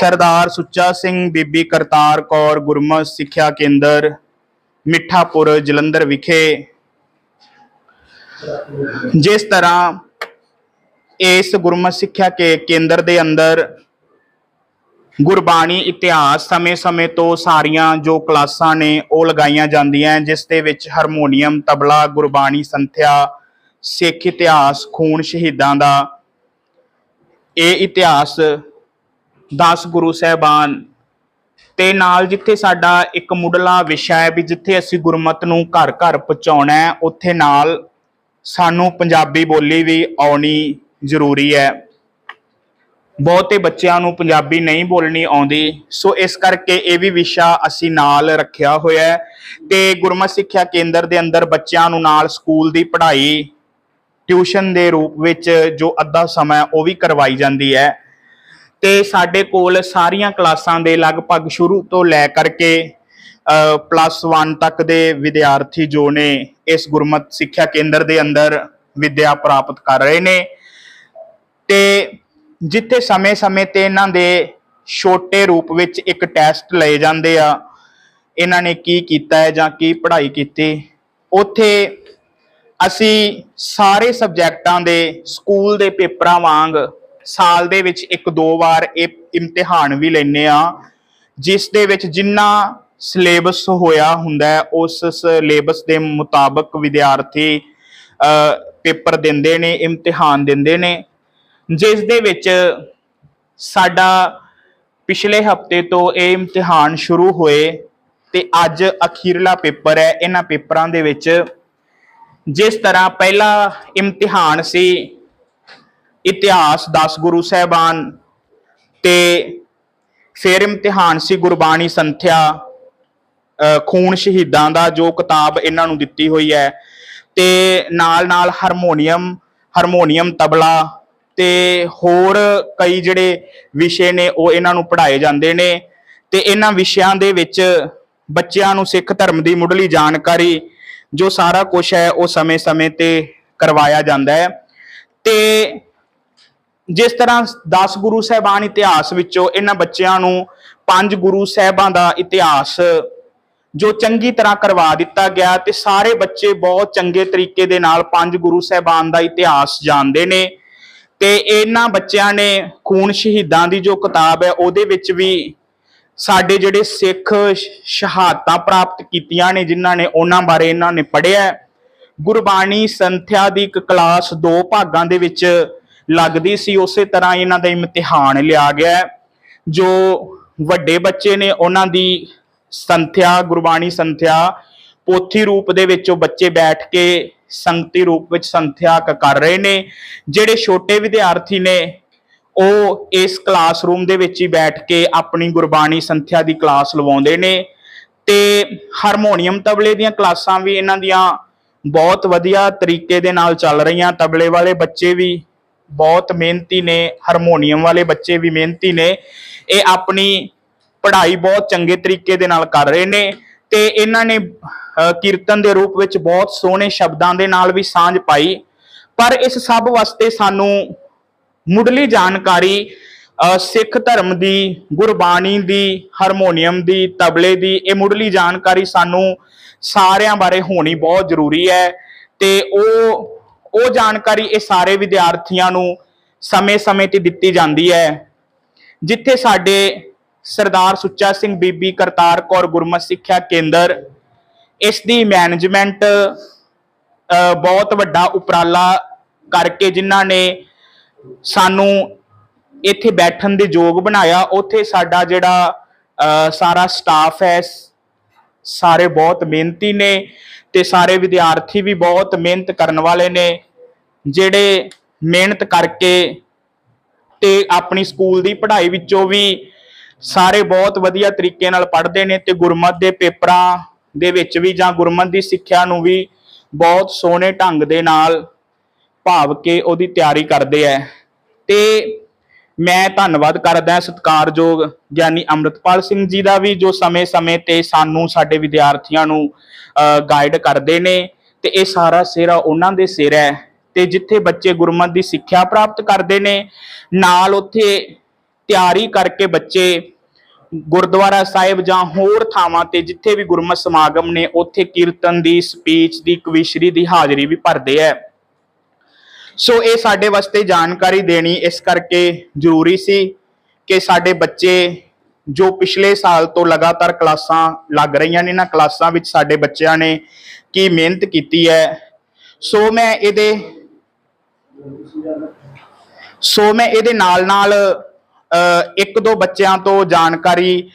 ਸਰਦਾਰ ਸੁੱਚਾ ਸਿੰਘ ਬੀਬੀ ਕਰਤਾਰ ਕੌਰ ਗੁਰਮਤਿ ਸਿੱਖਿਆ ਕੇਂਦਰ, ਮਿੱਠਾਪੁਰ, ਜਲੰਧਰ ਵਿਖੇ। ਜਿਸ ਤਰ੍ਹਾਂ ਇਸ ਗੁਰਮਤਿ ਸਿੱਖਿਆ ਕੇ ਕੇਂਦਰ ਦੇ ਅੰਦਰ ਗੁਰਬਾਣੀ ਇਤਿਹਾਸ ਸਮੇਂ-ਸਮੇਂ ਤੋਂ ਸਾਰੀਆਂ ਜੋ ਕਲਾਸਾਂ ਨੇ ਉਹ ਲਗਾਈਆਂ ਜਾਂਦੀਆਂ ਜਿਸ ਦੇ ਵਿੱਚ ਹਾਰਮੋਨੀਅਮ, ਤਬਲਾ, ਗੁਰਬਾਣੀ ਸੰਥਿਆ, ਸਿੱਖ ਇਤਿਹਾਸ, ਖੂਨ ਸ਼ਹੀਦਾਂ ਦਾ ਇਹ ਇਤਿਹਾਸ 10 ਗੁਰੂ ਸਾਹਿਬਾਨ। ਤੇ ਨਾਲ ਜਿੱਥੇ ਸਾਡਾ ਇੱਕ ਮੁੱਢਲਾ ਵਿਸ਼ਾ ਹੈ ਵੀ ਜਿੱਥੇ ਅਸੀਂ ਗੁਰਮਤ ਨੂੰ ਘਰ ਘਰ ਪਹੁੰਚਾਉਣਾ ਹੈ, ਉੱਥੇ ਨਾਲ ਸਾਨੂੰ ਪੰਜਾਬੀ ਬੋਲੀ ਵੀ ਆਉਣੀ ਜ਼ਰੂਰੀ ਹੈ। ਬਹੁਤੇ ਬੱਚਿਆਂ ਨੂੰ ਪੰਜਾਬੀ ਨਹੀਂ ਬੋਲਣੀ ਆਉਂਦੀ। ਸੋ ਇਸ ਕਰਕੇ ਇਹ ਵੀ ਵਿਸ਼ਾ ਅਸੀਂ ਨਾਲ ਰੱਖਿਆ ਹੋਇਆ ਹੈ। ਤੇ ਗੁਰਮਤਿ ਸਿੱਖਿਆ ਕੇਂਦਰ ਦੇ ਅੰਦਰ ਬੱਚਿਆਂ ਨੂੰ ਨਾਲ ਸਕੂਲ ਦੀ ਪੜ੍ਹਾਈ, ਟਿਊਸ਼ਨ ਦੇ ਰੂਪ ਵਿੱਚ ਜੋ ਅੱਧਾ ਸਮਾਂ ਉਹ ਵੀ ਕਰਵਾਈ ਜਾਂਦੀ ਹੈ। ਤੇ ਸਾਡੇ ਕੋਲ ਸਾਰੀਆਂ ਕਲਾਸਾਂ ਦੇ ਲਗਭਗ ਸ਼ੁਰੂ ਤੋਂ ਲੈ ਕਰਕੇ ਪਲੱਸ 1 ਤੱਕ ਦੇ ਵਿਦਿਆਰਥੀ ਜੋ ਨੇ ਇਸ ਗੁਰਮਤ ਸਿੱਖਿਆ ਕੇਂਦਰ ਦੇ ਅੰਦਰ ਵਿੱਦਿਆ ਪ੍ਰਾਪਤ ਕਰ ਰਹੇ ਨੇ। ਤੇ ਜਿੱਥੇ ਸਮੇਂ-ਸਮੇਂ ਤੇ ਇਹਨਾਂ ਦੇ ਛੋਟੇ ਰੂਪ ਵਿੱਚ ਇੱਕ ਟੈਸਟ ਲਏ ਜਾਂਦੇ ਆ, ਇਹਨਾਂ ਨੇ ਕੀ ਕੀਤਾ ਹੈ ਜਾਂ ਕੀ ਪੜ੍ਹਾਈ ਕੀਤੀ, ਉੱਥੇ ਅਸੀਂ ਸਾਰੇ ਸਬਜੈਕਟਾਂ ਦੇ ਸਕੂਲ ਦੇ ਪੇਪਰਾਂ ਵਾਂਗ ਸਾਲ ਦੇ ਵਿੱਚ ਇੱਕ ਦੋ ਵਾਰ ਇਹ ਇਮਤਿਹਾਨ ਵੀ ਲੈਨੇ ਆ ਜਿਸ ਦੇ ਵਿੱਚ ਜਿੰਨਾ ਸਿਲੇਬਸ ਹੋਇਆ ਹੁੰਦਾ ਉਸ ਸਿਲੇਬਸ ਦੇ ਮੁਤਾਬਕ ਵਿਦਿਆਰਥੀ ਪੇਪਰ ਦਿੰਦੇ ਨੇ, ਇਮਤਿਹਾਨ ਦਿੰਦੇ ਨੇ। ਜਿਸ ਦੇ ਵਿੱਚ ਸਾਡਾ ਪਿਛਲੇ ਹਫ਼ਤੇ ਤੋਂ ਇਹ ਇਮਤਿਹਾਨ ਸ਼ੁਰੂ ਹੋਏ ਤੇ ਅੱਜ ਅਖੀਰਲਾ ਪੇਪਰ ਹੈ, ਇਹਨਾਂ ਪੇਪਰਾਂ ਦੇ ਵਿੱਚ। ਜਿਸ ਤਰ੍ਹਾਂ ਪਹਿਲਾ ਇਮਤਿਹਾਨ ਸੀ ਇਤਿਹਾਸ 10 ਗੁਰੂ ਸਾਹਿਬਾਨ ਤੇ ਫਿਰ ਇਮਤਿਹਾਨ ਸੀ ਗੁਰਬਾਣੀ ਸੰਥਿਆ ਖੂਨ ਸ਼ਹੀਦਾਂ ਦਾ ਜੋ ਕਿਤਾਬ ਇਹਨਾਂ ਨੂੰ ਦਿੱਤੀ ਹੋਈ ਹੈ ਤੇ ਨਾਲ ਨਾਲ ਹਾਰਮੋਨੀਅਮ ਹਾਰਮੋਨੀਅਮ ਤਬਲਾ ਤੇ ਹੋਰ ਕਈ ਜਿਹੜੇ ਵਿਸ਼ੇ ਨੇ ਉਹ ਇਹਨਾਂ ਨੂੰ ਪੜ੍ਹਾਏ ਜਾਂਦੇ ਨੇ ਤੇ ਇਹਨਾਂ ਵਿਸ਼ਿਆਂ ਦੇ ਵਿੱਚ ਬੱਚਿਆਂ ਨੂੰ ਸਿੱਖ ਧਰਮ ਦੀ ਮੁੱਢਲੀ ਜਾਣਕਾਰੀ ਜੋ ਸਾਰਾ ਕੁਝ ਹੈ ਉਹ ਸਮੇਂ-ਸਮੇਂ ਤੇ ਕਰਵਾਇਆ ਜਾਂਦਾ ਹੈ ਤੇ ਜਿਸ ਤਰ੍ਹਾਂ 10 ਗੁਰੂ ਸਾਹਿਬਾਨ ਇਤਿਹਾਸ ਵਿੱਚੋਂ ਇਹਨਾਂ ਬੱਚਿਆਂ ਨੂੰ ਪੰਜ ਗੁਰੂ ਸਾਹਿਬਾਂ ਦਾ ਇਤਿਹਾਸ ਜੋ ਚੰਗੀ ਤਰ੍ਹਾਂ ਕਰਵਾ ਦਿੱਤਾ ਗਿਆ ਤੇ ਸਾਰੇ ਬੱਚੇ ਬਹੁਤ ਚੰਗੇ ਤਰੀਕੇ ਦੇ ਨਾਲ ਪੰਜ ਗੁਰੂ ਸਾਹਿਬਾਨ ਦਾ ਇਤਿਹਾਸ ਜਾਣਦੇ ਨੇ ਤੇ ਇਹਨਾਂ ਬੱਚਿਆਂ ਨੇ ਖੂਨ ਸ਼ਹੀਦਾਂ ਦੀ ਜੋ ਕਿਤਾਬ ਹੈ ਉਹਦੇ ਵਿੱਚ ਵੀ ਸਾਡੇ ਜਿਹੜੇ ਸਿੱਖ ਸ਼ਹਾਦਤਾਂ ਪ੍ਰਾਪਤ ਕੀਤੀਆਂ ਨੇ ਜਿਨ੍ਹਾਂ ਨੇ ਉਹਨਾਂ ਬਾਰੇ ਇਹਨਾਂ ਨੇ ਪੜ੍ਹਿਆ ਗੁਰਬਾਣੀ ਸੰਥਿਆ ਦੀ ਇੱਕ ਕਲਾਸ ਦੋ ਭਾਗਾਂ ਦੇ ਵਿੱਚ ਲੱਗਦੀ ਸੀ, ਉਸੇ ਤਰ੍ਹਾਂ ਇਹਨਾਂ ਦਾ ਇਮਤਿਹਾਨ ਲਿਆ ਗਿਆ ਜੋ ਵੱਡੇ ਬੱਚੇ ਨੇ, ਉਹਨਾਂ ਦੀ ਸੰਥਿਆ, ਗੁਰਬਾਣੀ ਸੰਥਿਆ, ਪੋਥੀ ਰੂਪ ਦੇ ਵਿੱਚ ਉਹ ਬੱਚੇ ਬੈਠ ਕੇ ਸੰਗਤੀ ਰੂਪ ਵਿੱਚ ਸੰਥਿਆ ਕ- ਕਰ ਰਹੇ ਨੇ। ਜਿਹੜੇ ਛੋਟੇ ਵਿਦਿਆਰਥੀ ਨੇ, ਉਹ ਇਸ ਕਲਾਸਰੂਮ ਦੇ ਵਿੱਚ ਹੀ ਬੈਠ ਕੇ ਆਪਣੀ ਗੁਰਬਾਣੀ ਸੰਥਿਆ ਦੀ ਕਲਾਸ ਲਵਾਉਂਦੇ ਨੇ ਤੇ ਹਾਰਮੋਨੀਅਮ ਤਬਲੇ ਦੀਆਂ ਕਲਾਸਾਂ ਵੀ ਇਹਨਾਂ ਦੀਆਂ ਬਹੁਤ ਵਧੀਆ ਤਰੀਕੇ ਦੇ ਨਾਲ ਚੱਲ ਰਹੀਆਂ। ਤਬਲੇ ਵਾਲੇ ਬੱਚੇ ਵੀ ਬਹੁਤ ਮਿਹਨਤੀ ਨੇ ਹਾਰਮੋਨੀਅਮ ਵਾਲੇ ਬੱਚੇ ਵੀ ਮਿਹਨਤੀ ਨੇ। ਇਹ ਆਪਣੀ ਪੜ੍ਹਾਈ ਬਹੁਤ ਚੰਗੇ ਤਰੀਕੇ ਦੇ ਨਾਲ ਕਰ ਰਹੇ ਨੇ ਤੇ ਇਹਨਾਂ ਨੇ ਕੀਰਤਨ ਦੇ ਰੂਪ ਵਿੱਚ ਬਹੁਤ ਸੋਹਣੇ ਸ਼ਬਦਾਂ ਦੇ ਨਾਲ ਵੀ ਸਾਂਝ ਪਾਈ। ਪਰ ਇਸ ਸਭ ਵਾਸਤੇ ਸਾਨੂੰ ਮੁੱਢਲੀ ਜਾਣਕਾਰੀ ਅ, ਸਿੱਖ ਧਰਮ ਦੀ ਗੁਰਬਾਣੀ ਦੀ ਹਾਰਮੋਨੀਅਮ ਦੀ ਤਬਲੇ ਦੀ ਇਹ ਮੁੱਢਲੀ ਜਾਣਕਾਰੀ ਸਾਨੂੰ ਸਾਰਿਆਂ ਬਾਰੇ ਹੋਣੀ ਬਹੁਤ ਜ਼ਰੂਰੀ ਹੈ। ਤੇ ਉਹ ਉਹ ਜਾਣਕਾਰੀ ਇਹ ਸਾਰੇ ਵਿਦਿਆਰਥੀਆਂ ਨੂੰ ਸਮੇਂ-ਸਮੇਂ ਤੇ ਦਿੱਤੀ ਜਾਂਦੀ ਹੈ। ਜਿੱਥੇ ਸਾਡੇ ਸਰਦਾਰ ਸੁੱਚਾ ਸਿੰਘ ਬੀਬੀ ਕਰਤਾਰ ਕੌਰ ਗੁਰਮਤ ਸਿੱਖਿਆ ਕੇਂਦਰ, ਇਸ ਦੀ ਮੈਨੇਜਮੈਂਟ ਬਹੁਤ ਵੱਡਾ ਉਪਰਾਲਾ ਕਰਕੇ ਜਿਨ੍ਹਾਂ ਨੇ ਸਾਨੂੰ ਇੱਥੇ ਬੈਠਣ ਦੇ ਯੋਗ ਬਣਾਇਆ। ਉੱਥੇ ਸਾਡਾ ਜਿਹੜਾ ਸਾਰਾ ਸਟਾਫ ਹੈ ਸਾਰੇ ਬਹੁਤ ਮਿਹਨਤੀ ਨੇ। ਤੇ ਸਾਰੇ ਵਿਦਿਆਰਥੀ ਵੀ ਬਹੁਤ ਮਿਹਨਤ ਕਰਨ ਵਾਲੇ ਨੇ, ਜਿਹੜੇ ਮਿਹਨਤ ਕਰਕੇ ਤੇ ਆਪਣੀ ਸਕੂਲ ਦੀ ਪੜ੍ਹਾਈ ਵਿੱਚੋਂ ਵੀ ਸਾਰੇ ਬਹੁਤ ਵਧੀਆ ਤਰੀਕੇ ਨਾਲ ਪੜ੍ਹਦੇ ਨੇ ਤੇ ਗੁਰਮਤ ਦੇ ਪੇਪਰਾਂ ਦੇ ਵਿੱਚ ਵੀ ਜਾਂ ਗੁਰਮਤ ਦੀ ਸਿੱਖਿਆ ਨੂੰ ਵੀ ਬਹੁਤ ਸੋਹਣੇ ਢੰਗ ਦੇ ਨਾਲ ਭਾਵ ਕੇ ਉਹਦੀ ਤਿਆਰੀ ਕਰਦੇ ਐ। ਤੇ ਮੈਂ ਧੰਨਵਾਦ ਕਰਦਾ ਸਤਿਕਾਰਯੋਗ ਗਿਆਨੀ ਅੰਮ੍ਰਿਤਪਾਲ ਸਿੰਘ ਜੀ ਦਾ ਵੀ, ਜੋ ਸਮੇਂ-ਸਮੇਂ ਤੇ ਸਾਨੂੰ ਸਾਡੇ ਵਿਦਿਆਰਥੀਆਂ ਨੂੰ ਗਾਈਡ ਕਰਦੇ ਨੇ ਤੇ ਇਹ ਸਾਰਾ ਸਿਹਰਾ ਉਹਨਾਂ ਦੇ ਸਿਰ ਹੈ ਤੇ ਜਿੱਥੇ ਬੱਚੇ ਗੁਰਮਤ ਦੀ ਸਿੱਖਿਆ ਪ੍ਰਾਪਤ ਕਰਦੇ ਨੇ, ਨਾਲ ਉੱਥੇ ਤਿਆਰੀ ਕਰਕੇ ਬੱਚੇ ਗੁਰਦੁਆਰਾ ਸਾਹਿਬ ਜਾਂ ਹੋਰ ਥਾਵਾਂ ਤੇ ਜਿੱਥੇ ਵੀ ਗੁਰਮਤ ਸਮਾਗਮ ਨੇ, ਉੱਥੇ ਕੀਰਤਨ ਦੀ ਸਪੀਚ ਦੀ, ਕਵਿਸ਼ਰੀ ਦੀ ਹਾਜ਼ਰੀ ਵੀ ਭਰਦੇ ਐ ਸੋ ਇਹ ਸਾਡੇ ਵਾਸਤੇ ਜਾਣਕਾਰੀ ਦੇਣੀ ਇਸ ਕਰਕੇ ਜ਼ਰੂਰੀ ਸੀ ਕਿ ਸਾਡੇ ਬੱਚੇ ਜੋ ਪਿਛਲੇ ਸਾਲ ਤੋਂ ਲਗਾਤਾਰ ਕਲਾਸਾਂ ਲੱਗ ਰਹੀਆਂ ਨੇ ਇਹਨਾਂ ਕਲਾਸਾਂ ਵਿੱਚ ਸਾਡੇ ਬੱਚਿਆਂ ਨੇ ਕੀ ਮਿਹਨਤ ਕੀਤੀ ਹੈ। ਸੋ ਮੈਂ ਇਹਦੇ ਸੋ ਮੈਂ ਇਹਦੇ ਨਾਲ ਨਾਲ ਇੱਕ ਦੋ ਬੱਚਿਆਂ ਤੋਂ ਜਾਣਕਾਰੀ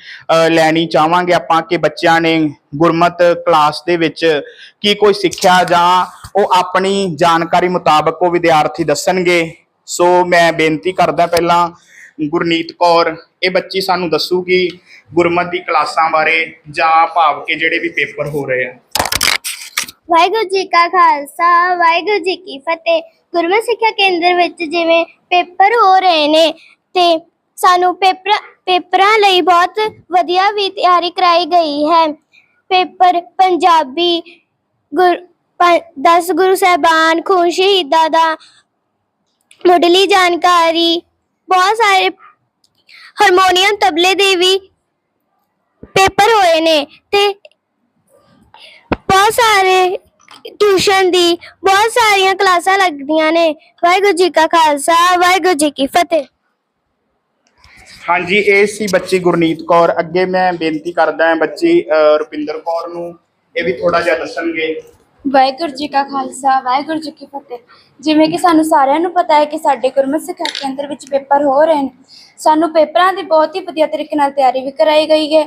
ਲੈਣੀ ਚਾਹਾਂਗੇ ਆਪਾਂ ਕਿ ਬੱਚਿਆਂ ਨੇ ਗੁਰਮਤ ਕਲਾਸ ਦੇ ਵਿੱਚ ਕੀ ਕੋਈ ਸਿੱਖਿਆ ਜਾਂ ਉਹ ਆਪਣੀ ਜਾਣਕਾਰੀ ਮੁਤਾਬਕ ਉਹ ਵਿਦਿਆਰਥੀ ਦੱਸਣਗੇ। ਸੋ ਮੈਂ ਬੇਨਤੀ ਕਰਦਾ ਪਹਿਲਾਂ ਗੁਰਨੀਤ ਕੌਰ, ਇਹ ਬੱਚੀ ਸਾਨੂੰ ਦੱਸੂਗੀ ਗੁਰਮਤ ਦੀ ਕਲਾਸਾਂ ਬਾਰੇ ਜਾਂ ਭਾਵ ਕੇ ਜਿਹੜੇ ਵੀ ਪੇਪਰ ਹੋ ਰਹੇ ਆ। ਵਾਹਿਗੁਰੂ ਜੀ ਕਾ ਖਾਲਸਾ, ਵਾਹਿਗੁਰੂ ਜੀ ਕੀ ਫਤਿਹ। ਗੁਰਮਤਿ ਸਿੱਖਿਆ ਕੇਂਦਰ ਵਿੱਚ ਜਿਵੇਂ ਪੇਪਰ ਹੋ ਰਹੇ ਨੇ ਤੇ ਸਾਨੂੰ ਪੇਪਰ, ਪੇਪਰਾਂ ਲਈ ਬਹੁਤ ਵਧੀਆ ਵੀ ਤਿਆਰੀ ਕਰਾਈ ਗਈ ਹੈ। ਪੇਪਰ ਪੰਜਾਬੀ ਗੁਰ 10 ਗੁਰੂ ਸਾਹਿਬਾਨ, ਖੂਨ ਸ਼ਹੀਦਾਂ ਦਾ ਮੁੱਢਲੀ ਜਾਣਕਾਰੀ, ਬਹੁਤ ਸਾਰੇ ਹਾਰਮੋਨੀਅਮ ਤਬਲੇ ਦੇ ਵੀ ਪੇਪਰ ਹੋਏ ਨੇ ਤੇ ਬਹੁਤ ਸਾਰੇ ਟਿਊਸ਼ਨ ਦੀ ਬਹੁਤ ਸਾਰੀਆਂ ਕਲਾਸਾਂ ਲੱਗਦੀਆਂ ਨੇ। ਵਾਹਿਗੁਰੂ ਜੀ ਕਾ ਖਾਲਸਾ, ਵਾਹਿਗੁਰੂ ਜੀ ਕੀ ਫਤਿਹ। ਹਾਂਜੀ, ਇਹ ਸੀ ਬੱਚੀ ਗੁਰਨੀਤ ਕੌਰ। ਅੱਗੇ ਮੈਂ ਬੇਨਤੀ ਕਰਦਾ ਹਾਂ ਬੱਚੀ ਰੁਪਿੰਦਰ ਕੌਰ ਨੂੰ ਇਹ ਵੀ ਥੋੜਾ ਜਿਹਾ ਦੱਸਣਗੇ। ਵਾਹਿਗੁਰੂ ਜੀ ਕਾ ਖਾਲਸਾ, ਵਾਹਿਗੁਰੂ ਜੀ ਕੀ ਫਤਿਹ। ਜਿਵੇਂ ਕਿ ਸਾਨੂੰ ਸਾਰਿਆਂ ਨੂੰ ਪਤਾ ਹੈ ਕਿ ਸਾਡੇ ਗੁਰਮਤਿ ਸਿੱਖਿਆ ਕੇਂਦਰ ਵਿੱਚ ਪੇਪਰ ਹੋ ਰਹੇ ਨੇ। ਸਾਨੂੰ ਪੇਪਰਾਂ ਦੀ ਬਹੁਤ ਹੀ ਵਧੀਆ ਤਰੀਕੇ ਨਾਲ ਤਿਆਰੀ ਵੀ ਕਰਾਈ ਗਈ ਹੈ।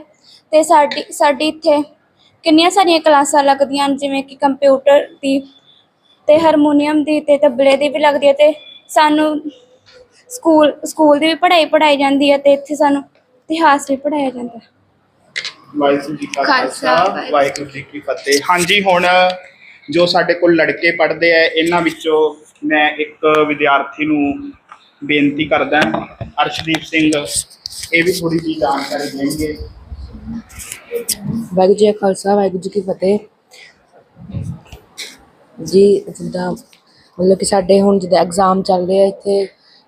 ਤੇ ਸਾਡੀ ਸਾਡੀ ਇੱਥੇ ਕਿੰਨੀਆਂ ਸਾਰੀਆਂ ਕਲਾਸਾਂ ਲੱਗਦੀਆਂ ਹਨ, ਜਿਵੇਂ ਕਿ ਕੰਪਿਊਟਰ ਦੀ ਤੇ ਹਾਰਮੋਨੀਅਮ ਦੀ ਤੇ ਤਬਲੇ ਦੀ ਵੀ ਲੱਗਦੀ ਹੈ ਤੇ ਸਾਨੂੰ ਸਕੂਲ ਸਕੂਲ ਦੀ ਵੀ ਪੜ੍ਹਾਈ ਪੜ੍ਹਾਈ ਜਾਂਦੀ ਹੈ ਤੇ ਇੱਥੇ ਸਾਨੂੰ ਇਤਿਹਾਸ ਵੀ ਪੜ੍ਹਾਇਆ ਜਾਂਦਾ। ਹੈ ਵਾਹਿਗੁਰੂ ਜੀ ਕਾ ਖਾਲਸਾ, ਖਾਲਸਾ ਵਾਹਿਗੁਰੂ। ਜੀ ਕੀ ਫਤਿਹ। ਹਾਂਜੀ ਹੁਣ ਜੋ ਸਾਡੇ ਕੋਲ ਲੜਕੇ ਪੜ੍ਹਦੇ ਆ ਇਹਨਾਂ ਵਿੱਚੋਂ ਮੈਂ ਇੱਕ ਵਿਦਿਆਰਥੀ ਨੂੰ ਬੇਨਤੀ ਕਰਦਾ ਅਰਸ਼ਦੀਪ ਸਿੰਘ ਇਹ ਵੀ ਥੋੜੀ ਜਿਹੀ ਜਾਣਕਾਰੀ ਦੇਣਗੇ। ਵਾਹਿਗੁਰੂ ਜੀ ਕਾ ਖਾਲਸਾ ਵਾਹਿਗੁਰੂ ਜੀ ਕੀ ਫਤਿਹ। ਜੀ ਜਿੱਦਾਂ ਮਤਲਬ ਕਿ ਸਾਡੇ ਹੁਣ ਜਿੱਦਾਂ ਐਗਜ਼ਾਮ ਚੱਲ ਰਹੇ ਆ ਇੱਥੇ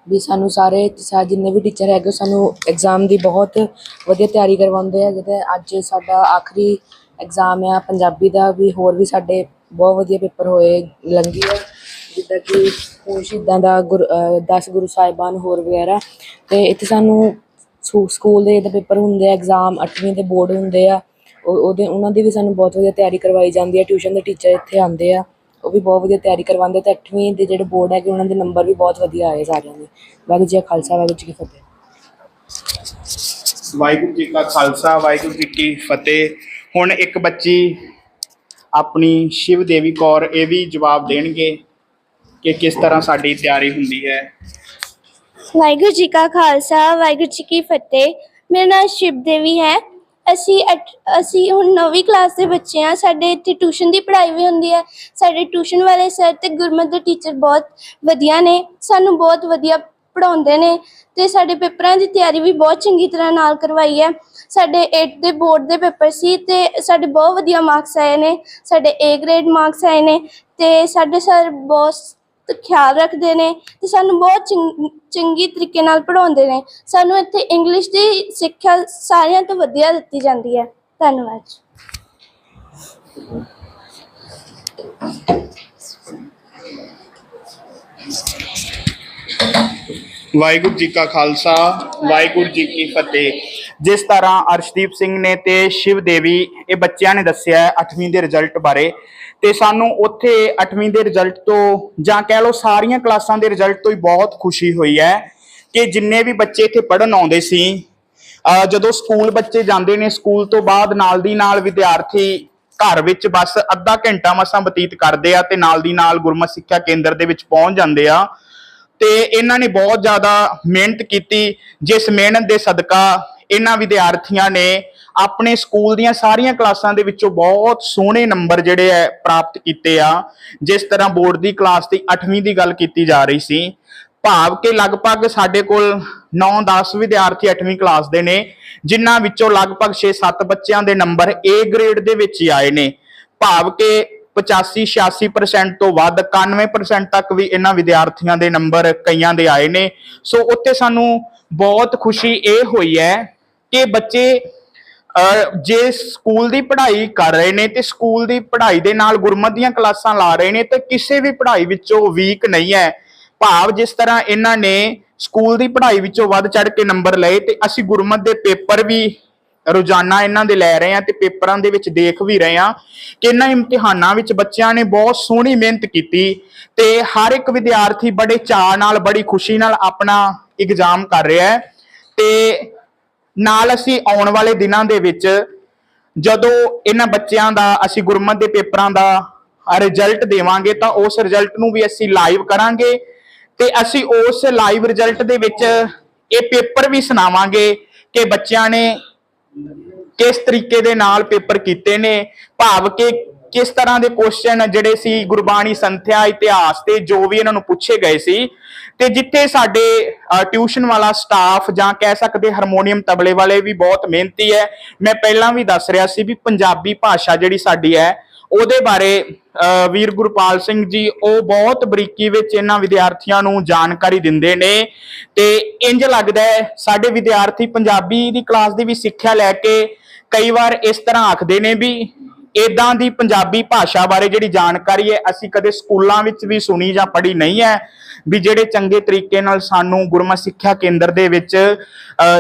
ਵੀ ਸਾਨੂੰ ਸਾਰੇ ਸਾ ਜਿੰਨੇ ਵੀ ਟੀਚਰ ਹੈਗੇ ਉਹ ਸਾਨੂੰ ਐਗਜ਼ਾਮ ਦੀ ਬਹੁਤ ਵਧੀਆ ਤਿਆਰੀ ਕਰਵਾਉਂਦੇ ਆ ਜਿੱਦਾਂ ਅੱਜ ਸਾਡਾ ਆਖਰੀ ਐਗਜ਼ਾਮ ਆ, ਪੰਜਾਬੀ ਦਾ ਵੀ ਹੋਰ ਵੀ ਸਾਡੇ ਬਹੁਤ ਵਧੀਆ ਪੇਪਰ ਹੋਏ, ਲੰਘੀ ਆ, ਜਿੱਦਾਂ ਕਿ ਹੁਣ ਸ਼ਹੀਦਾਂ ਦਾ ਗੁਰ 10 ਗੁਰੂ ਸਾਹਿਬਾਨ ਹੋਰ ਵਗੈਰਾ, ਤੇ ਇੱਥੇ ਸਾਨੂੰ ਸਕੂ- ਸਕੂਲ ਦੇ ਜਦੋਂ ਪੇਪਰ ਹੁੰਦੇ ਆ ਐਗਜ਼ਾਮ 8ਵੀਂ ਦੇ ਬੋਰਡ ਹੁੰਦੇ ਆ, ਉਹ, ਉਹਦੇ, ਉਹਨਾਂ ਦੀ ਵੀ ਸਾਨੂੰ ਬਹੁਤ ਵਧੀਆ ਤਿਆਰੀ ਕਰਵਾਈ ਜਾਂਦੀ ਹੈ ਟਿਊਸ਼ਨ ਦੇ ਟੀਚਰ ਇੱਥੇ ਆਉਂਦੇ ਆ। ਉਹ ਵੀ ਬਹੁਤ ਵਧੀਆ ਤਿਆਰੀ ਕਰਵਾਉਂਦੇ ਤੇ 8ਵੀਂ ਦੇ ਜਿਹੜੇ ਬੋਰਡ ਹੈਗੇ ਉਹਨਾਂ ਦੇ ਨੰਬਰ ਵੀ ਬਹੁਤ ਵਧੀਆ ਆਏ ਸਾਰਿਆਂ ਦੇ। ਵਾਹਿਗੁਰੂ ਜੀ ਕਾ ਖਾਲਸਾ ਵਾਹਿਗੁਰੂ ਜੀ ਕੀ ਫਤਿਹ। ਵਾਹਿਗੁਰੂ ਜੀ ਕਾ ਖਾਲਸਾ ਵਾਹਿਗੁਰੂ ਜੀ ਕੀ ਫਤਿਹ। ਹੁਣ ਇੱਕ ਬੱਚੀ ਆਪਣੀ ਸ਼ਿਵ ਦੇਵੀ ਕੌਰ ਇਹ ਵੀ ਜਵਾਬ ਦੇਣਗੇ ਕਿ ਕਿਸ ਤਰ੍ਹਾਂ ਸਾਡੀ ਤਿਆਰੀ ਹੁੰਦੀ ਹੈ। ਵਾਹਿਗੁਰੂ ਜੀ ਕਾ ਖਾਲਸਾ ਵਾਹਿਗੁਰੂ ਜੀ ਕੀ ਫਤਿਹ। ਮੇਰਾ ਨਾਮ ਸ਼ਿਵ ਦੇਵੀ ਹੈ। ਅਸੀਂ ਅੱਠ- ਅਸੀਂ ਹੁਣ 9ਵੀਂ ਕਲਾਸ ਦੇ ਬੱਚੇ ਆ ਸਾਡੇ ਇੱਥੇ ਟਿਊਸ਼ਨ ਦੀ ਪੜ੍ਹਾਈ ਵੀ ਹੁੰਦੀ ਹੈ, ਸਾਡੇ ਟਿਊਸ਼ਨ ਵਾਲੇ ਸਰ ਤੇ ਗੁਰਮਤ ਦੇ ਟੀਚਰ ਬਹੁਤ ਵਧੀਆ ਨੇ, ਸਾਨੂੰ ਬਹੁਤ ਵਧੀਆ ਪੜਾਉਂਦੇ ਨੇ ਤੇ ਸਾਡੇ ਪੇਪਰਾਂ ਦੀ ਤਿਆਰੀ ਵੀ ਬਹੁਤ ਚੰਗੀ ਤਰ੍ਹਾਂ ਨਾਲ ਕਰਵਾਈ ਹੈ। ਸਾਡੇ 8 ਦੇ ਬੋਰਡ ਦੇ ਪੇਪਰ ਸੀ ਤੇ ਸਾਡੇ ਬਹੁਤ ਵਧੀਆ ਮਾਰਕਸ ਆਏ ਨੇ, ਸਾਡੇ A ਗ੍ਰੇਡ ਮਾਰਕਸ ਆਏ ਨੇ ਤੇ ਸਾਡੇ ਸਰ ਬਹੁਤ ਖਿਆਲ ਰੱਖਦੇ ਨੇ ਤੇ ਸਾਨੂੰ ਬਹੁਤ ਚੰਗੀ ਤਰੀਕੇ ਨਾਲ ਪੜ੍ਹਾਉਂਦੇ ਨੇ। ਸਾਨੂੰ ਇੱਥੇ ਇੰਗਲਿਸ਼ ਦੀ ਸਿੱਖਿਆ ਸਾਰਿਆਂ ਤੋਂ ਵਧੀਆ ਦਿੱਤੀ ਜਾਂਦੀ ਹੈ। ਧੰਨਵਾਦ ਵਾਹਿਗੁਰੂ ਜੀ ਕਾ ਖਾਲਸਾ, ਵਾਹਿਗੁਰੂ ਜੀ ਕੀ ਫਤਿਹ। ਜਿਸ ਤਰ੍ਹਾਂ ਅਰਸ਼ਦੀਪ ਸਿੰਘ ਨੇ ਤੇ ਸ਼ਿਵ ਦੇਵੀ, ਇਹ ਬੱਚਿਆਂ ਨੇ ਦੱਸਿਆ 8ਵੀਂ ਦੇ ਰਿਜ਼ਲਟ ਬਾਰੇ। ਤੇ ਸਾਨੂੰ ਉੱਥੇ 8ਵੀਂ ਦੇ ਰਿਜ਼ਲਟ ਤੋਂ ਜਾਂ ਕਹਿ ਲਓ ਸਾਰੀਆਂ ਕਲਾਸਾਂ ਦੇ ਰਿਜ਼ਲਟ ਤੋਂ ਹੀ ਬਹੁਤ ਖੁਸ਼ੀ ਹੋਈ ਹੈ ਕਿ ਜਿੰਨੇ ਵੀ ਬੱਚੇ ਇੱਥੇ ਪੜਨ ਆਉਂਦੇ ਸੀ ਜਦੋਂ ਸਕੂਲ ਬੱਚੇ ਜਾਂਦੇ ਨੇ, ਸਕੂਲ ਤੋਂ ਬਾਅਦ ਨਾਲ ਦੀ ਨਾਲ ਵਿਦਿਆਰਥੀ ਘਰ ਵਿੱਚ ਬਸ ਅੱਧਾ ਘੰਟਾ ਮਸਾਂ ਬਤੀਤ ਕਰਦੇ ਆ ਤੇ ਨਾਲ ਦੀ ਨਾਲ ਗੁਰਮਤ ਸਿੱਖਿਆ ਕੇਂਦਰ ਦੇ ਵਿੱਚ ਪਹੁੰਚ ਜਾਂਦੇ ਆ। ਤੇ ਇਹਨਾਂ ਨੇ ਬਹੁਤ ਜ਼ਿਆਦਾ ਮਿਹਨਤ ਕੀਤੀ। ਜਿਸ ਮਿਹਨਤ ਦੇ ਸਦਕਾ ਇਹਨਾਂ ਵਿਦਿਆਰਥੀਆਂ ਨੇ ਆਪਣੇ ਸਕੂਲ ਦੀਆਂ ਸਾਰੀਆਂ ਕਲਾਸਾਂ ਦੇ ਵਿੱਚੋਂ ਬਹੁਤ ਸੋਹਣੇ ਨੰਬਰ ਜਿਹੜੇ ਹੈ ਪ੍ਰਾਪਤ ਕੀਤੇ ਆ, ਜਿਸ ਤਰ੍ਹਾਂ ਬੋਰਡ ਦੀ ਕਲਾਸ ਦੀ 8ਵੀਂ ਦੀ ਗੱਲ ਕੀਤੀ ਜਾ ਰਹੀ ਸੀ। ਭਾਵ ਕਿ ਲਗਭਗ ਸਾਡੇ ਕੋਲ 9-10 ਵਿਦਿਆਰਥੀ 8ਵੀਂ ਕਲਾਸ ਦੇ ਨੇ, ਜਿਨ੍ਹਾਂ ਵਿੱਚੋਂ ਲਗਭਗ 6-7 ਬੱਚਿਆਂ ਦੇ ਨੰਬਰ A ਗ੍ਰੇਡ ਦੇ ਵਿੱਚ ਹੀ ਆਏ ਨੇ। ਭਾਵ ਕਿ 85-86% ਤੋਂ ਵੱਧ 91% ਤੱਕ ਵੀ ਇਹਨਾਂ ਵਿਦਿਆਰਥੀਆਂ ਦੇ ਨੰਬਰ ਕਈਆਂ ਦੇ ਆਏ ਨੇ। ਸੋ ਉੱਥੇ ਸਾਨੂੰ ਬਹੁਤ ਖੁਸ਼ੀ ਇਹ ਹੋਈ ਹੈ ਕਿ ਬੱਚੇ ਜੇ ਸਕੂਲ ਦੀ ਪੜ੍ਹਾਈ ਕਰ ਰਹੇ ਨੇ ਤੇ ਸਕੂਲ ਦੀ ਪੜ੍ਹਾਈ ਦੇ ਨਾਲ ਗੁਰਮਤ ਦੀਆਂ ਕਲਾਸਾਂ ਲਾ ਰਹੇ ਨੇ ਤੇ ਕਿਸੇ ਵੀ ਪੜ੍ਹਾਈ ਵਿੱਚੋਂ ਵੀਕ ਨਹੀਂ ਹੈ। ਭਾਵ ਜਿਸ ਤਰ੍ਹਾਂ ਇਹਨਾਂ ਨੇ ਸਕੂਲ ਦੀ ਪੜ੍ਹਾਈ ਵਿੱਚੋਂ ਵੱਧ ਚੜ ਕੇ ਨੰਬਰ ਲਏ ਤੇ ਅਸੀਂ ਗੁਰਮਤ ਦੇ ਪੇਪਰ ਵੀ, ਰੋਜ਼ਾਨਾ ਇਹਨਾਂ ਦੇ ਲੈ ਰਹੇ ਆ ਤੇ ਪੇਪਰਾਂ ਦੇ ਵਿੱਚ ਦੇਖ ਵੀ ਰਹੇ ਆ ਕਿ ਇਹਨਾਂ ਇਮਤਿਹਾਨਾਂ ਵਿੱਚ ਬੱਚਿਆਂ ਨੇ ਬਹੁਤ ਸੋਹਣੀ ਮਿਹਨਤ ਕੀਤੀ ਤੇ ਹਰ ਇੱਕ ਵਿਦਿਆਰਥੀ ਬੜੇ ਚਾਅ ਨਾਲ, ਬੜੀ ਖੁਸ਼ੀ ਨਾਲ ਆਪਣਾ ਇਗਜ਼ਾਮ ਕਰ ਰਿਹਾ ਹੈ ਤੇ ਨਾਲ ਅਸੀਂ ਆਉਣ ਵਾਲੇ ਦਿਨਾਂ ਦੇ ਵਿੱਚ ਜਦੋਂ ਇਹਨਾਂ ਬੱਚਿਆਂ ਦਾ, ਅਸੀਂ ਗੁਰਮਤ ਦੇ ਪੇਪਰਾਂ ਦਾ ਰਿਜ਼ਲਟ ਦੇਵਾਂਗੇ ਤਾਂ ਉਸ ਰਿਜ਼ਲਟ ਨੂੰ ਵੀ ਅਸੀਂ ਲਾਈਵ ਕਰਾਂਗੇ ਤੇ ਅਸੀਂ ਉਸ ਲਾਈਵ ਰਿਜ਼ਲਟ ਦੇ ਵਿੱਚ ਇਹ ਪੇਪਰ ਵੀ ਸੁਣਾਵਾਂਗੇ ਕਿ ਬੱਚਿਆਂ ਨੇ ਕਿਸ ਤਰੀਕੇ ਦੇ ਨਾਲ ਪੇਪਰ ਕੀਤੇ ਨੇ, ਭਾਵ ਕਿ ਕਿਸ ਤਰ੍ਹਾਂ ਦੇ ਕੁਐਸਚਨ ਜਿਹੜੇ ਸੀ ਗੁਰਬਾਣੀ ਸੰਥਿਆ, ਇਤਿਹਾਸ ਤੇ ਜੋ ਵੀ ਇਹਨਾਂ ਨੂੰ ਪੁੱਛੇ ਗਏ ਸੀ, ਤੇ ਜਿੱਥੇ ਸਾਡੇ ਟਿਊਸ਼ਨ ਵਾਲਾ ਸਟਾਫ ਜਾਂ ਕਹਿ ਸਕਦੇ ਹਾਰਮੋਨੀਅਮ ਤਬਲੇ ਵਾਲੇ ਵੀ ਬਹੁਤ ਮਿਹਨਤੀ ਹੈ। ਮੈਂ ਪਹਿਲਾਂ ਵੀ ਦੱਸ ਰਿਹਾ ਸੀ ਵੀ ਪੰਜਾਬੀ ਭਾਸ਼ਾ ਜਿਹੜੀ ਸਾਡੀ ਹੈ, ਉਹਦੇ ਬਾਰੇ ਵੀਰ ਗੁਰਪਾਲ ਸਿੰਘ ਜੀ, ਉਹ ਬਹੁਤ ਬਰੀਕੀ ਵਿੱਚ ਇਹਨਾਂ ਵਿਦਿਆਰਥੀਆਂ ਨੂੰ ਜਾਣਕਾਰੀ ਦਿੰਦੇ ਨੇ। ਤੇ ਇੰਜ ਲੱਗਦਾ ਹੈ, ਸਾਡੇ ਵਿਦਿਆਰਥੀ ਪੰਜਾਬੀ ਦੀ ਕਲਾਸ ਦੀ ਵੀ ਸਿੱਖਿਆ ਲੈ ਕੇ ਕਈ ਵਾਰ ਇਸ ਤਰ੍ਹਾਂ ਆਖਦੇ ਨੇ ਵੀ ਇਦਾਂ ਦੀ ਪੰਜਾਬੀ ਭਾਸ਼ਾ ਬਾਰੇ ਜਿਹੜੀ ਜਾਣਕਾਰੀ ਹੈ, ਅਸੀਂ ਕਦੇ ਸਕੂਲਾਂ ਵਿੱਚ ਵੀ ਸੁਣੀ ਜਾਂ ਪੜ੍ਹੀ ਨਹੀਂ ਹੈ, ਵੀ ਜਿਹੜੇ ਚੰਗੇ ਤਰੀਕੇ ਨਾਲ ਸਾਨੂੰ ਗੁਰਮਤਿ ਸਿੱਖਿਆ ਕੇਂਦਰ ਦੇ ਵਿੱਚ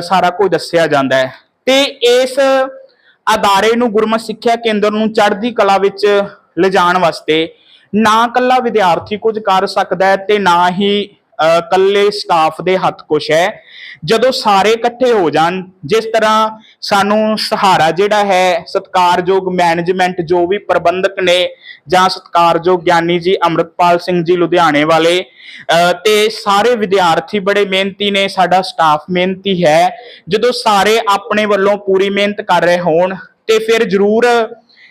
ਸਾਰਾ ਕੁਝ ਦੱਸਿਆ ਜਾਂਦਾ ਹੈ। ਤੇ ਇਸ ਅਦਾਰੇ ਨੂੰ ਗੁਰਮਤਿ ਸਿੱਖਿਆ ਕੇਂਦਰ ਨੂੰ ਚੜ੍ਹਦੀ ਕਲਾ ਵਿੱਚ ਲਿਜਾਣ ਵਾਸਤੇ ਨਾ ਕੱਲਾ ਵਿਦਿਆਰਥੀ ਕੁਝ ਕਰ ਸਕਦਾ ਹੈ ਤੇ ਨਾ ਹੀ ਕੱਲੇ ਸਟਾਫ ਦੇ ਹੱਥ ਕੁਛ ਹੈ। ਜਦੋਂ ਸਾਰੇ ਇਕੱਠੇ ਹੋ ਜਾਣ ਜਿਸ ਤਰ੍ਹਾਂ ਸਾਨੂੰ ਸਹਾਰਾ ਜਿਹੜਾ ਹੈ ਸਤਕਾਰਯੋਗ ਮੈਨੇਜਮੈਂਟ ਜੋ ਵੀ ਪ੍ਰਬੰਧਕ ਨੇ ਜਾਂ ਸਤਕਾਰਯੋਗ ਗਿਆਨੀ ਜੀ ਅੰਮ੍ਰਿਤਪਾਲ ਸਿੰਘ ਜੀ ਲੁਧਿਆਣੇ ਵਾਲੇ ਅਹ, ਤੇ ਸਾਰੇ ਵਿਦਿਆਰਥੀ ਬੜੇ ਮਿਹਨਤੀ ਨੇ ਸਾਡਾ ਸਟਾਫ ਮਿਹਨਤੀ ਹੈ। ਜਦੋਂ ਸਾਰੇ ਆਪਣੇ ਵੱਲੋਂ ਪੂਰੀ ਮਿਹਨਤ ਕਰ ਰਹੇ ਹੋਣ ਤੇ ਫਿਰ ਜ਼ਰੂਰ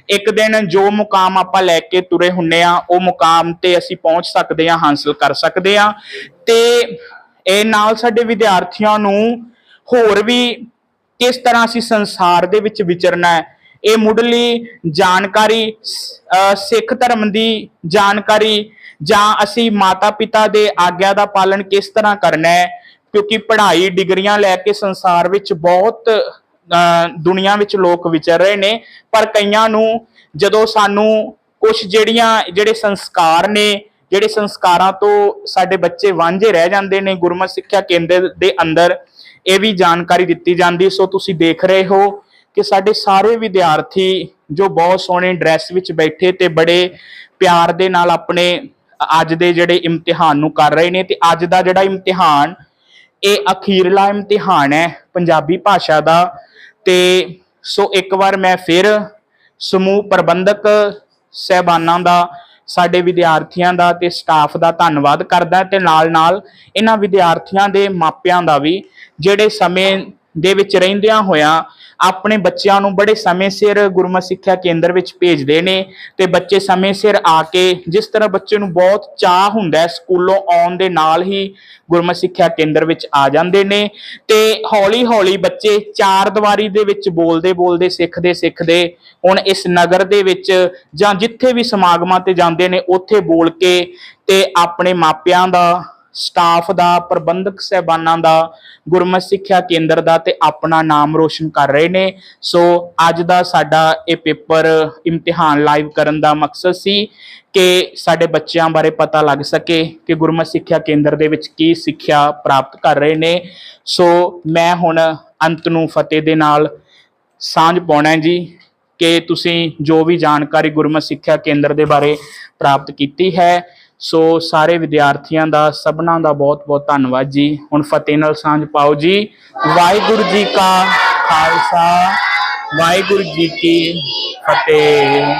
ਇੱਕ ਦਿਨ ਜੋ ਮੁਕਾਮ ਆਪਾਂ ਲੈ ਕੇ ਤੁਰੇ ਹੁੰਨੇ ਆ, ਉਹ ਮੁਕਾਮ ਤੇ ਅਸੀਂ ਪਹੁੰਚ ਸਕਦੇ ਆ, ਹਾਸਲ ਕਰ ਸਕਦੇ ਆ। ਤੇ ਇਹ ਨਾਲ ਸਾਡੇ ਵਿਦਿਆਰਥੀਆਂ ਨੂੰ ਹੋਰ ਵੀ ਕਿਸ ਤਰ੍ਹਾਂ ਅਸੀਂ ਸੰਸਾਰ ਦੇ ਵਿੱਚ ਵਿਚਰਨਾ ਹੈ, ਇਹ ਮੁੱਢਲੀ ਜਾਣਕਾਰੀ ਸਿੱਖ ਧਰਮ ਦੀ ਜਾਣਕਾਰੀ ਜਾਂ ਅਸੀਂ ਮਾਤਾ ਪਿਤਾ ਦੇ ਆਗਿਆ ਦਾ ਪਾਲਣ ਕਿਸ ਤਰ੍ਹਾਂ ਕਰਨਾ ਹੈ, ਕਿਉਂਕਿ ਪੜ੍ਹਾਈ, ਡਿਗਰੀਆਂ ਲੈ ਕੇ ਸੰਸਾਰ ਵਿੱਚ ਬਹੁਤ ਦੁਨੀਆ ਵਿੱਚ ਲੋਕ ਵਿਚਰ ਰਹੇ ਨੇ, ਪਰ ਕਈਆਂ ਨੂੰ ਜਦੋਂ ਸਾਨੂੰ ਕੁਝ ਜਿਹੜੀਆਂ, ਜਿਹੜੇ ਸੰਸਕਾਰ ਨੇ, ਜਿਹੜੇ ਸੰਸਕਾਰਾਂ ਤੋਂ ਸਾਡੇ ਬੱਚੇ ਵਾਂਝੇ ਰਹਿ ਜਾਂਦੇ ਨੇ, ਗੁਰਮਤਿ ਸਿੱਖਿਆ ਕੇਂਦਰ ਦੇ ਅੰਦਰ ਇਹ ਵੀ ਜਾਣਕਾਰੀ ਦਿੱਤੀ ਜਾਂਦੀ, ਸੋ ਤੁਸੀਂ ਦੇਖ ਰਹੇ ਹੋ ਕਿ ਸਾਡੇ ਸਾਰੇ ਵਿਦਿਆਰਥੀ ਜੋ ਬਹੁਤ ਸੋਹਣੇ ਡਰੈਸ ਵਿੱਚ ਬੈਠੇ ਤੇ ਬੜੇ ਪਿਆਰ ਦੇ ਨਾਲ ਆਪਣੇ ਅੱਜ ਦੇ ਜਿਹੜੇ ਇਮਤਿਹਾਨ ਨੂੰ ਕਰ ਰਹੇ ਨੇ, ਤੇ ਅੱਜ ਦਾ ਜਿਹੜਾ ਇਮਤਿਹਾਨ, ਇਹ ਅਖੀਰਲਾ ਇਮਤਿਹਾਨ ਹੈ ਪੰਜਾਬੀ ਭਾਸ਼ਾ ਦਾ ਤੇ ਸੋ ਇੱਕ ਵਾਰ ਮੈਂ ਫਿਰ ਸਮੂਹ ਪ੍ਰਬੰਧਕ ਸਹਿਬਾਨਾਂ ਦਾ, ਸਾਡੇ ਵਿਦਿਆਰਥੀਆਂ ਦਾ ਤੇ ਸਟਾਫ ਦਾ ਧੰਨਵਾਦ ਕਰਦਾ ਤੇ ਨਾਲ ਨਾਲ ਇਹਨਾਂ ਵਿਦਿਆਰਥੀਆਂ ਦੇ ਮਾਪਿਆਂ ਦਾ ਵੀ, ਜਿਹੜੇ ਸਮੇਂ ਦੇ ਵਿੱਚ ਰਹਿੰਦਿਆਂ ਹੋਇਆਂ ਆਪਣੇ ਬੱਚਿਆਂ ਨੂੰ ਬੜੇ ਸਮੇਂ ਸਿਰ ਗੁਰਮਤਿ ਸਿੱਖਿਆ ਕੇਂਦਰ ਵਿੱਚ ਭੇਜਦੇ ਨੇ ਤੇ ਬੱਚੇ ਸਮੇਂ ਸਿਰ ਆ ਕੇ ਜਿਸ ਤਰ੍ਹਾਂ ਬੱਚੇ ਨੂੰ ਬਹੁਤ ਚਾਹ ਹੁੰਦਾ ਹੈ, ਸਕੂਲੋਂ ਆਉਣ ਦੇ ਨਾਲ ਹੀ ਗੁਰਮਤਿ ਸਿੱਖਿਆ ਕੇਂਦਰ ਵਿੱਚ ਆ ਜਾਂਦੇ ਨੇ ਤੇ ਹੌਲੀ ਹੌਲੀ ਬੱਚੇ ਚਾਰ ਦੀਵਾਰੀ ਦੇ ਵਿੱਚ ਬੋਲਦੇ ਬੋਲਦੇ ਸਿੱਖਦੇ ਸਿੱਖਦੇ ਹੁਣ ਇਸ ਨਗਰ ਦੇ ਵਿੱਚ ਜਾਂ ਜਿੱਥੇ ਵੀ ਸਮਾਗਮਾਂ ਤੇ ਜਾਂਦੇ ਨੇ, ਉੱਥੇ ਬੋਲ ਕੇ ਤੇ ਆਪਣੇ ਮਾਪਿਆਂ ਦਾ ਸਟਾਫ ਦਾ, ਪ੍ਰਬੰਧਕ ਸਹਿਬਾਨਾਂ ਦਾ, ਗੁਰਮਤ ਸਿੱਖਿਆ ਕੇਂਦਰ ਦਾ ਤੇ ਆਪਣਾ ਨਾਮ ਰੋਸ਼ਨ ਕਰ ਰਹੇ ਨੇ। ਸੋ ਅੱਜ ਦਾ ਸਾਡਾ ਇਹ ਪੇਪਰ ਇਮਤਿਹਾਨ ਲਾਈਵ ਕਰਨ ਦਾ ਮਕਸਦ ਸੀ ਕਿ ਸਾਡੇ ਬੱਚਿਆਂ ਬਾਰੇ ਪਤਾ ਲੱਗ ਸਕੇ ਕਿ ਗੁਰਮਤਿ ਸਿੱਖਿਆ ਕੇਂਦਰ ਦੇ ਵਿੱਚ ਕੀ ਸਿੱਖਿਆ ਪ੍ਰਾਪਤ ਕਰ ਰਹੇ ਨੇ। ਸੋ ਮੈਂ ਹੁਣ ਅੰਤ ਨੂੰ ਫਤਿਹ ਦੇ ਨਾਲ ਸਾਂਝ ਪਾਉਣਾ ਜੀ ਕਿ ਤੁਸੀਂ ਜੋ ਵੀ ਜਾਣਕਾਰੀ ਗੁਰਮਤ ਸਿੱਖਿਆ ਕੇਂਦਰ ਦੇ ਬਾਰੇ ਪ੍ਰਾਪਤ ਕੀਤੀ ਹੈ ਸੋ ਸਾਰੇ ਵਿਦਿਆਰਥੀਆਂ ਦਾ ਸਭਨਾਂ ਦਾ ਬਹੁਤ-ਬਹੁਤ ਧੰਨਵਾਦ ਜੀ। ਹੁਣ ਫਤਿਹ ਨਾਲ ਸਾਂਝ ਪਾਓ ਜੀ। ਵਾਹਿਗੁਰੂ ਜੀ ਕਾ ਖਾਲਸਾ, ਵਾਹਿਗੁਰੂ ਜੀ ਕੀ ਫਤਿਹ।